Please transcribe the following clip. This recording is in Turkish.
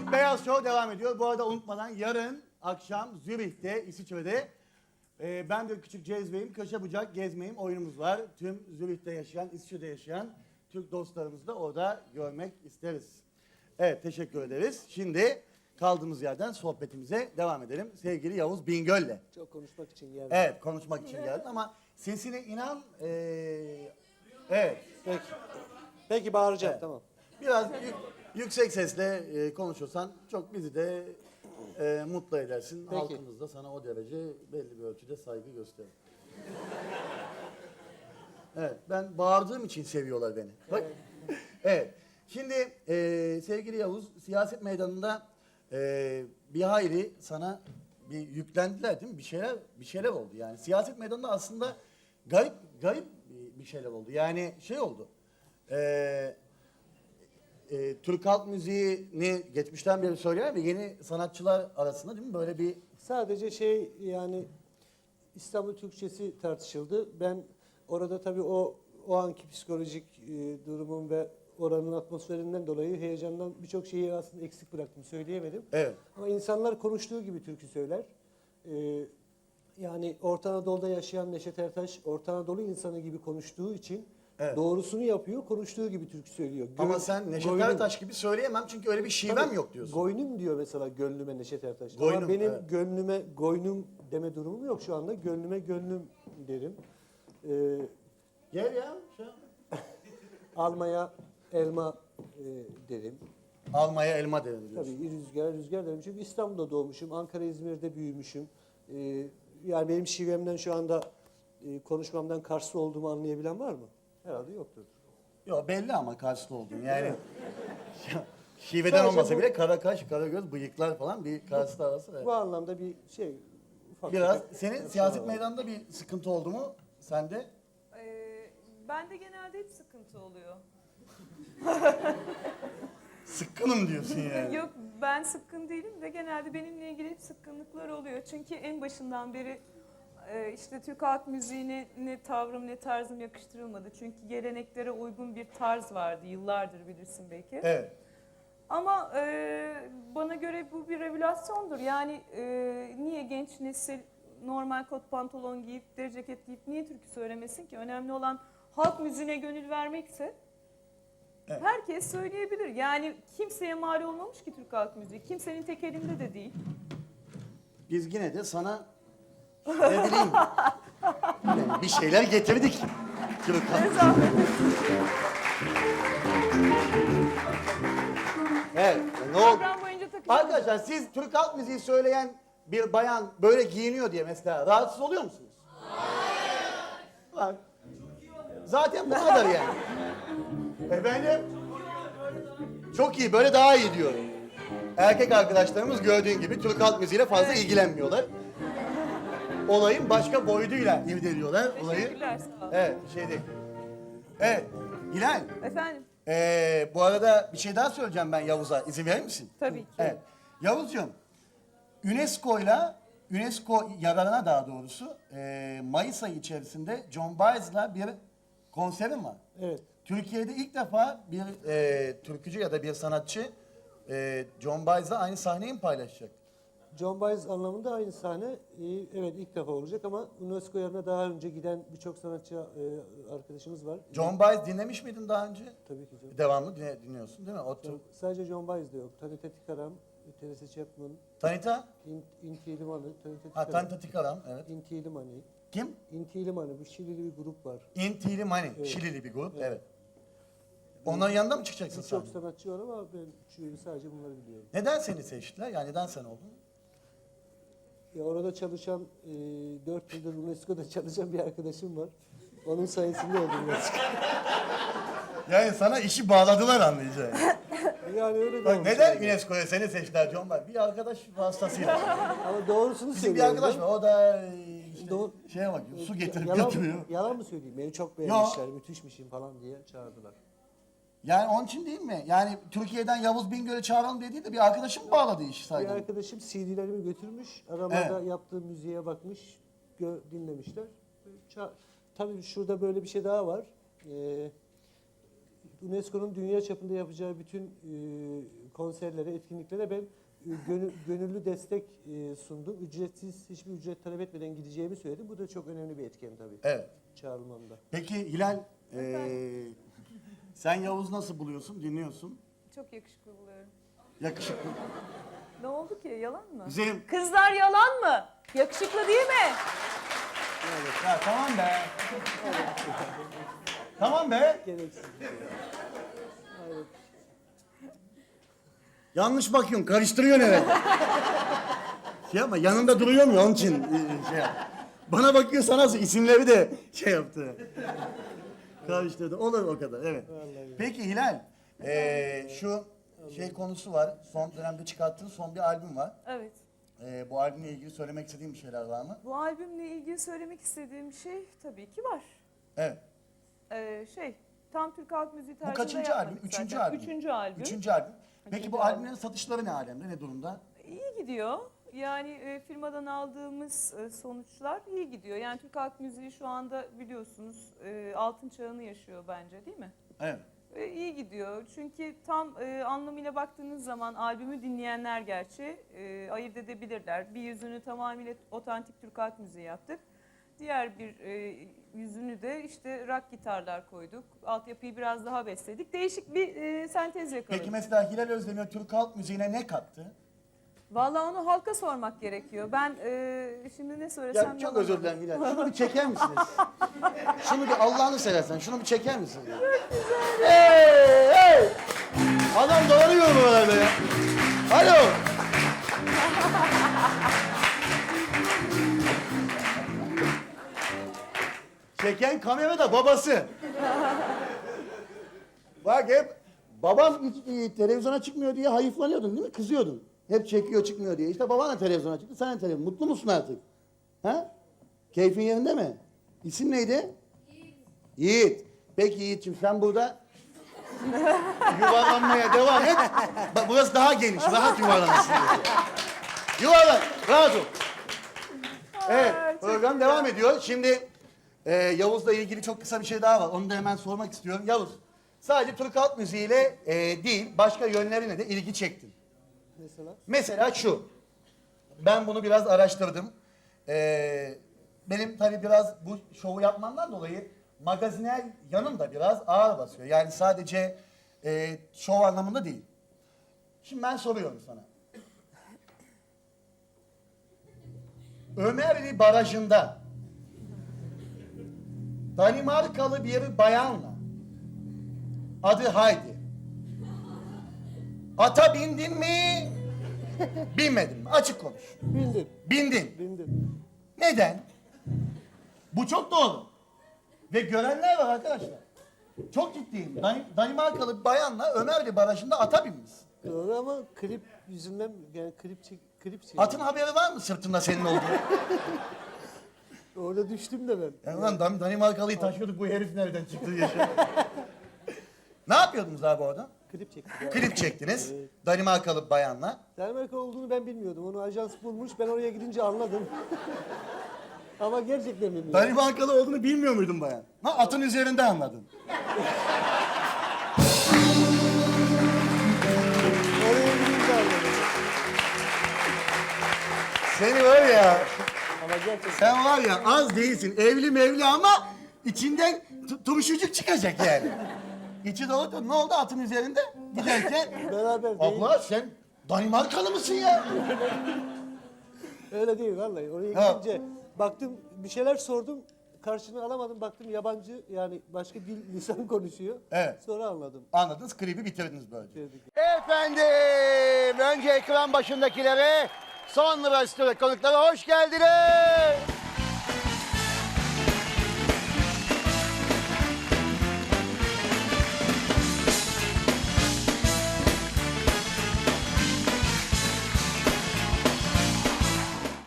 King Beyaz Show devam ediyor. Bu arada unutmadan yarın akşam Zürih'te, İsviçre'de e, ben de küçük cezbeyim, köşe bucak gezmeyim oyunumuz var. Tüm Zürih'te yaşayan, İsviçre'de yaşayan Türk dostlarımızı da orada görmek isteriz. Evet, teşekkür ederiz. Şimdi kaldığımız yerden sohbetimize devam edelim. Sevgili Yavuz Bingöl'le. Çok konuşmak için geldim. Evet, konuşmak için geldin ama sesine inan, e, evet, Peki. Peki bağıracağım tamam. Biraz yüksek sesle e, konuşursan çok bizi de e, mutlu edersin. Peki. Halkımız da sana o derece belli bir ölçüde saygı gösterir. evet, ben bağırdığım için seviyorlar beni. Bak. evet. Şimdi e, sevgili Yavuz, siyaset meydanında e, bir hayli sana bir yüklendiler değil mi? Bir şeyler bir şeyler oldu yani. Siyaset meydanında aslında garip garip bir şeyler oldu. Yani şey oldu. Eee e, Türk halk müziğini geçmişten beri söyleyen ve yeni sanatçılar arasında değil mi böyle bir Sadece şey yani İstanbul Türkçesi tartışıldı. Ben orada tabii o o anki psikolojik e, durumum ve oranın atmosferinden dolayı heyecandan birçok şeyi aslında eksik bıraktım, söyleyemedim. evet Ama insanlar konuştuğu gibi türkü söyler. Ee, yani Orta Anadolu'da yaşayan Neşet Ertaş, Orta Anadolu insanı gibi konuştuğu için Evet. doğrusunu yapıyor, konuştuğu gibi türkü söylüyor. ama Gön- sen Neşet Goynum- Ertaş gibi söyleyemem çünkü öyle bir şivem Tabii, yok diyorsun. Goynum diyor mesela gönlüme Neşet Ertaş. Goynum, Ama benim evet. gönlüme goynum deme durumum yok şu anda. Gönlüme gönlüm derim. Ee, Gel ya. Almaya elma e, derim. Almaya elma derim diyorsun. Tabii rüzgar rüzgar derim. Çünkü İstanbul'da doğmuşum. Ankara İzmir'de büyümüşüm. Ee, yani benim şivemden şu anda e, konuşmamdan Karslı olduğumu anlayabilen var mı? Herhalde yoktur. Yok belli ama Karslı oldun yani. Şiveden Sadece olmasa bu- bile kara kaş, kara göz, bıyıklar falan bir Karslı arası. Bu anlamda bir şey ufak Biraz tefek senin tartışmalar siyaset var. meydanında bir sıkıntı oldu mu? Sende? Ee, bende genelde hep sıkıntı oluyor. Sıkkınım diyorsun yani. Yok ben sıkkın değilim de genelde benimle ilgili hep sıkkınlıklar oluyor. Çünkü en başından beri işte Türk halk müziğine ne tavrım ne tarzım yakıştırılmadı. Çünkü geleneklere uygun bir tarz vardı yıllardır bilirsin belki. Evet. Ama e, bana göre bu bir revelasyondur. Yani e, niye genç nesil normal kot pantolon giyip, deri ceket giyip niye türkü söylemesin ki? Önemli olan halk müziğine gönül vermekse Evet. herkes söyleyebilir. Yani kimseye mal olmamış ki Türk halk müziği. Kimsenin tek elinde de değil. Biz yine de sana ne bileyim yani bir şeyler getirdik. Türk halk Ne zahmet. Evet. Ne oldu? Program boyunca takacağım. Arkadaşlar siz Türk halk müziği söyleyen bir bayan böyle giyiniyor diye mesela rahatsız oluyor musunuz? Hayır. Zaten bu kadar yani. Efendim? Çok iyi, böyle daha iyi diyor. Erkek arkadaşlarımız gördüğün gibi Türk halk müziğiyle fazla ilgilenmiyorlar. Olayın başka boyutuyla irdeliyorlar olayı. Teşekkürler sağ olun. Evet, şey değil. Evet, Hilal. Efendim Ee, bu arada bir şey daha söyleyeceğim ben Yavuz'a. İzin verir misin? tabii ki. Evet. Yavuzcuğum, UNESCO'yla UNESCO yararına daha doğrusu e, Mayıs ayı içerisinde John Baez'la bir konserim var. Evet. Türkiye'de ilk defa bir e, türkücü ya da bir sanatçı e, John Baez'la aynı sahneyi mi paylaşacak? John Baez anlamında aynı sahne e, evet ilk defa olacak ama UNESCO yerine daha önce giden birçok sanatçı e, arkadaşımız var. John Baez dinlemiş miydin daha önce? Tabii ki canım. Devamlı dinle- dinliyorsun değil mi? O tür- Sadece John Baez de yok. Tanita Tikaram, Teresa Chapman, Tanita? In- Inti İlimanı, Tanita Ha, Tikaram, Tanita Tikaram, evet. Inti İlimanı. Kim? Inti İlimanı bir Şilili bir grup var. Intili Mani. Şilili bir grup, evet. Onların yanında mı çıkacaksın sen? Birçok sanatçı var ama ben şu sadece bunları biliyorum. Neden seni seçtiler? Yani neden sen oldun? Ya orada çalışan, e, 4 yıldır UNESCO'da çalışan bir arkadaşım var. Onun sayesinde oldum UNESCO. Yani sana işi bağladılar anlayacağın. Yani öyle de Bak olmuş neden yani. UNESCO'ya seni seçtiler John? Bir arkadaş vasıtasıyla. Ama doğrusunu Bizim bir söylüyorum. arkadaş var o da e, işte Doğru. şeye bak su getirip yalan, götürüyor. Yalan mı söyleyeyim? Beni çok beğenmişler, müthişmişim falan diye çağırdılar. Yani onun için değil mi? Yani Türkiye'den Yavuz Bingöl'ü çağıralım dediği de bir arkadaşım bağladı işi Bir arkadaşım CD'lerimi götürmüş, aramada Evet. yaptığım müziğe bakmış, gö- dinlemişler. Ça- Tabii şurada böyle bir şey daha var. Ee, UNESCO'nun dünya çapında yapacağı bütün e, konserlere, etkinliklere ben e, gönü- gönüllü destek e, sundum. Ücretsiz, hiçbir ücret talep etmeden gideceğimi söyledim. Bu da çok önemli bir etken tabii Evet. çağrılmamda. Peki Hilal, ee, sen Yavuz nasıl buluyorsun, dinliyorsun? Çok yakışıklı buluyorum. Yakışıklı. Ne oldu ki? Yalan mı? Güzelim. Kızlar yalan mı? Yakışıklı değil mi? Ya tamam be. tamam be. Gereksiz. Evet. Yanlış bakıyorsun, karıştırıyorsun evet. şey ama yanında duruyor mu onun için e, şey yap. Bana bakıyorsa nasıl isimleri de şey yaptı. Karıştırdı. Olur o kadar evet. Vallahi. Peki Hilal, e, şu şey konusu var. Son dönemde çıkarttığın son bir albüm var. Evet. E, bu albümle ilgili söylemek istediğin bir şeyler var mı? Bu albümle ilgili söylemek istediğim şey tabii ki var. Evet. Ee, şey, tam Türk halk müziği tarzında kaçıncı yapmadık albüm? Üçüncü zaten. albüm. Üçüncü albüm. Üçüncü albüm. Peki Üçüncü bu albüm. albümlerin satışları ne alemde, ne durumda? İyi gidiyor. Yani e, firmadan aldığımız e, sonuçlar iyi gidiyor. Yani Türk halk müziği şu anda biliyorsunuz e, altın çağını yaşıyor bence değil mi? Evet. E, iyi gidiyor. Çünkü tam e, anlamıyla baktığınız zaman albümü dinleyenler gerçi e, ayırt edebilirler. Bir yüzünü tamamıyla otantik Türk halk müziği yaptık. Diğer bir e, yüzünü de işte rock gitarlar koyduk. Altyapıyı biraz daha besledik. Değişik bir e, sentez yakaladık. Peki mesela Hilal Özdemir Türk halk müziğine ne kattı? Vallahi onu halka sormak gerekiyor. Ben e, şimdi ne söylesem Ya çok yalan özür olur. dilerim Hilal. Şunu bir çeker misiniz? şunu bir Allah'ını seversen şunu bir çeker misin? ya? Hey, hey! Adam dolanıyor buralarda ya. Alo. Çeken kamera da babası. Bak hep babam hiç e, televizyona çıkmıyor diye hayıflanıyordun değil mi? Kızıyordun. Hep çekiyor çıkmıyor diye. İşte baban da televizyona çıktı, sen de televizyon. Mutlu musun artık? Ha? Keyfin yerinde mi? İsim neydi? Yiğit. Yiğit. Peki Yiğit'ciğim sen burada yuvarlanmaya devam et. Bak burası daha geniş, rahat yuvarlanırsın. Yuvarlan, rahat ol. Evet, program devam ediyor. Şimdi e, Yavuz'la ilgili çok kısa bir şey daha var. Onu da hemen sormak istiyorum. Yavuz, sadece Türk halk müziğiyle e, değil, başka yönlerine de ilgi çektin. Mesela Mesela şu. Ben bunu biraz araştırdım. Ee, benim tabii biraz bu şovu yapmamdan dolayı magazinel yanım da biraz ağır basıyor. Yani sadece e, şov anlamında değil. Şimdi ben soruyorum sana. Ömerli Barajı'nda Danimarkalı bir bayanla adı Haydi. Ata bindin mi? Binmedin mi? Açık konuş. bindim, Bindin. bindim. Neden? Bu çok doğru. Ve görenler var arkadaşlar. Çok ciddiyim. Dan- Danimarkalı bir bayanla Ömerli Barajı'nda ata binmiş. Doğru ama klip yüzünden yani klip çek, klip çek. Atın haberi var mı sırtında senin olduğu? Orada düştüm de ben. Ya ulan Dan- Danimarkalıyı taşıyorduk bu herif nereden çıktı diye. Yapıyordunuz abi orada? Klip çektim. ya. Klip çektiniz. Danimarkalı bayanla. Danimarka olduğunu ben bilmiyordum. Onu ajans bulmuş. Ben oraya gidince anladım. Ama gerçekten bilmiyordum. Danimarkalı olduğunu bilmiyor muydun bayan? Ha, atın üzerinde anladın. Oraya gidince anladım. Seni var ya. Ama gerçekten. Sen var ya az değilsin. Evli mevli ama içinden tu- turşucuk çıkacak yani. İçi dolu da ne oldu atın üzerinde giderken? Beraber değil. Abla sen Danimarkalı mısın ya? Öyle değil vallahi. Oraya Ha. gidince baktım bir şeyler sordum. Karşını alamadım. Baktım yabancı yani başka dil lisan konuşuyor. Evet. Sonra anladım. Anladınız klibi bitirdiniz böyle. Bitirdik. Efendim önce ekran başındakilere sonra stüdyo konuklara hoş geldiniz.